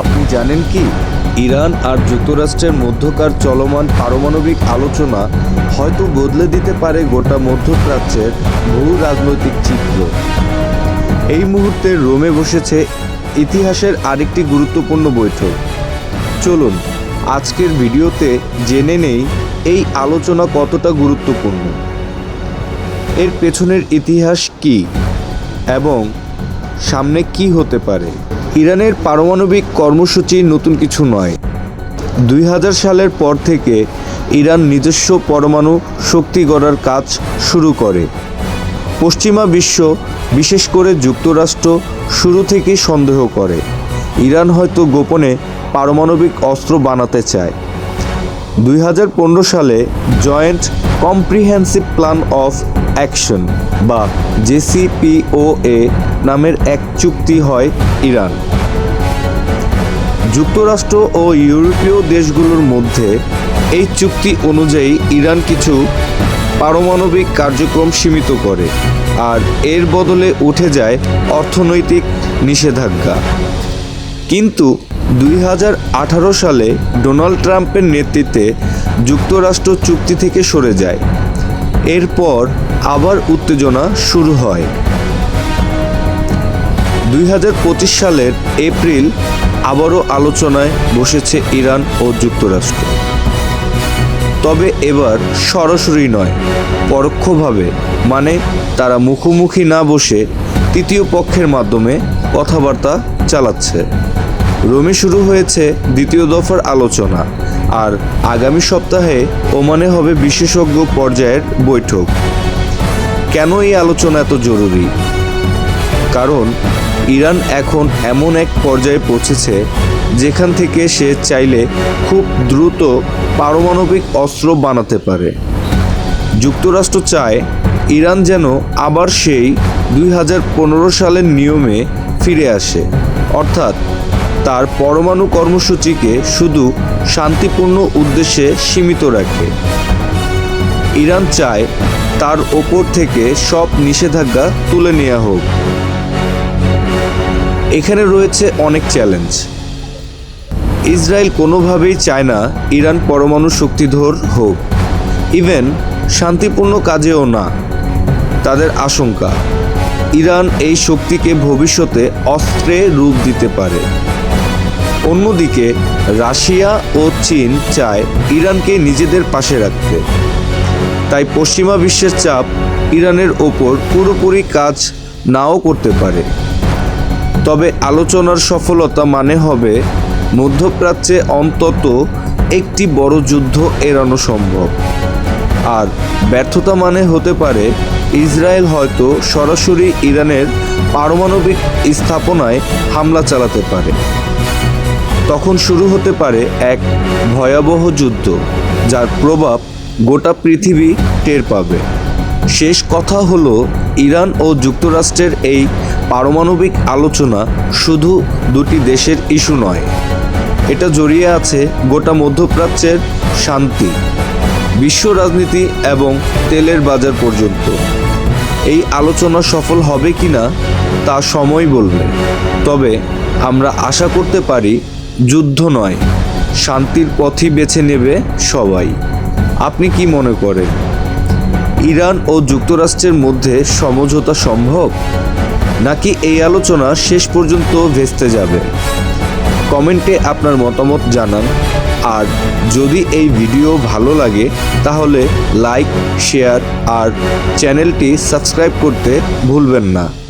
আপনি জানেন কি? ইরান আর যুক্তরাষ্ট্রের মধ্যকার চলমান পারমাণবিক আলোচনা হয়তো বদলে দিতে পারে গোটা মধ্যপ্রাচ্যের ভূ রাজনৈতিক চিত্র। এই মুহূর্তে রোমে বসেছে ইতিহাসের আরেকটি গুরুত্বপূর্ণ বৈঠক। চলুন, আজকের ভিডিওতে জেনে নেই এই আলোচনা কতটা গুরুত্বপূর্ণ। এর পেছনের ইতিহাস কি এবং সামনে কি হতে পারে? ইরানের পারমাণবিক কর্মসূচি নতুন কিছু নয়। দুই সালের পর থেকে ইরান নিজস্ব পরমাণু শক্তি গড়ার কাজ শুরু করে। পশ্চিমা বিশ্ব, বিশেষ করে যুক্তরাষ্ট্র, শুরু থেকেই সন্দেহ করে। ইরান হয়তো গোপনে পারমাণবিক অস্ত্র বানাতে চায়। দুই হাজার পনেরো সালে joint comprehensive plan of action বা জেসিপিওএ নামের এক চুক্তি হয় ইরান। যুক্তরাষ্ট্র ও ইউরোপীয় দেশগুলোর মধ্যে এই চুক্তি অনুযায়ী ইরান কিছু পারমাণবিক কার্যক্রম সীমিত করে আর এর বদলে উঠে যায় অর্থনৈতিক নিষেধাজ্ঞা। কিন্তু দুই হাজার আঠারো সালে ডোনাল্ড ট্রাম্পের নেতৃত্বে যুক্তরাষ্ট্র চুক্তি থেকে সরে যায়। এরপর আবার উত্তেজনা শুরু হয়। দুই সালের এপ্রিল আবারও আলোচনায় বসেছে ইরান ও যুক্তরাষ্ট্র। তবে এবার সরাসরি নয়, পরোক্ষভাবে মানে তারা মুখোমুখি না বসে তৃতীয় পক্ষের মাধ্যমে কথাবার্তা চালাচ্ছে। রোমে শুরু হয়েছে দ্বিতীয় দফার আলোচনা আর আগামী সপ্তাহে ওমানে হবে বিশেষজ্ঞ পর্যায়ের বৈঠক। কেন এই আলোচনা এত জরুরি? কারণ ইরান এখন এমন এক পর্যায়ে পৌঁছেছে যেখান থেকে সে চাইলে খুব দ্রুত পারমাণবিক অস্ত্র বানাতে পারে। যুক্তরাষ্ট্র চায় ইরান যেন আবার সেই দুই হাজার পনেরো সালের নিয়মে ফিরে আসে। অর্থাৎ তার পরমাণু কর্মসূচিকে শুধু শান্তিপূর্ণ উদ্দেশ্যে সীমিত রাখবে ইরান চায় তার ওপর থেকে সব নিষেধাজ্ঞা তুলে নেওয়া হোক। এখানে রয়েছে অনেক চ্যালেঞ্জ। ইসরায়েল কোনোভাবেই চায় না ইরান পরমাণু শক্তিধর হোক। ইভেন শান্তিপূর্ণ কাজেও না। তাদের আশঙ্কা, ইরান এই শক্তিকে ভবিষ্যতে অস্ত্রে রূপ দিতে পারে। অন্যদিকে, রাশিয়া ও চীন চায় ইরানকে নিজেদের পাশে রাখতে। তাই পশ্চিমা বিশ্বের চাপ ইরানের ওপর পুরোপুরি কাজ নাও করতে পারে। তবে আলোচনার সফলতা মানে হবে মধ্যপ্রাচ্যে অন্তত একটি বড় যুদ্ধ এড়ানো সম্ভব। আর ব্যর্থতা মানে হতে পারে ইসরায়েল হয়তো সরাসরি ইরানের পারমাণবিক স্থাপনায় হামলা চালাতে পারে। তখন শুরু হতে পারে এক ভয়াবহ যুদ্ধ, যার প্রভাব গোটা পৃথিবী টের পাবে। শেষ কথা হলো, ইরান ও যুক্তরাষ্ট্রের এই পারমাণবিক আলোচনা শুধু দুটি দেশের ইস্যু নয়, এটা জড়িয়ে আছে গোটা মধ্যপ্রাচ্যের শান্তি, বিশ্ব রাজনীতি এবং তেলের বাজার পর্যন্ত। এই আলোচনা সফল হবে কিনা তা সময় বলবে, তবে আমরা আশা করতে পারি যুদ্ধ নয়, শান্তির পথই বেছে নেবে সবাই। আপনি কি মনে করেন, ইরান ও যুক্তরাষ্ট্রের মধ্যে সমঝোতা সম্ভব? নাকি এই আলোচনা শেষ পর্যন্ত ভেস্তে যাবে? কমেন্টে আপনার মতামত জানান। আর যদি এই ভিডিও ভালো লাগে, তাহলে লাইক, শেয়ার আর চ্যানেলটি সাবস্ক্রাইব করতে ভুলবেন না।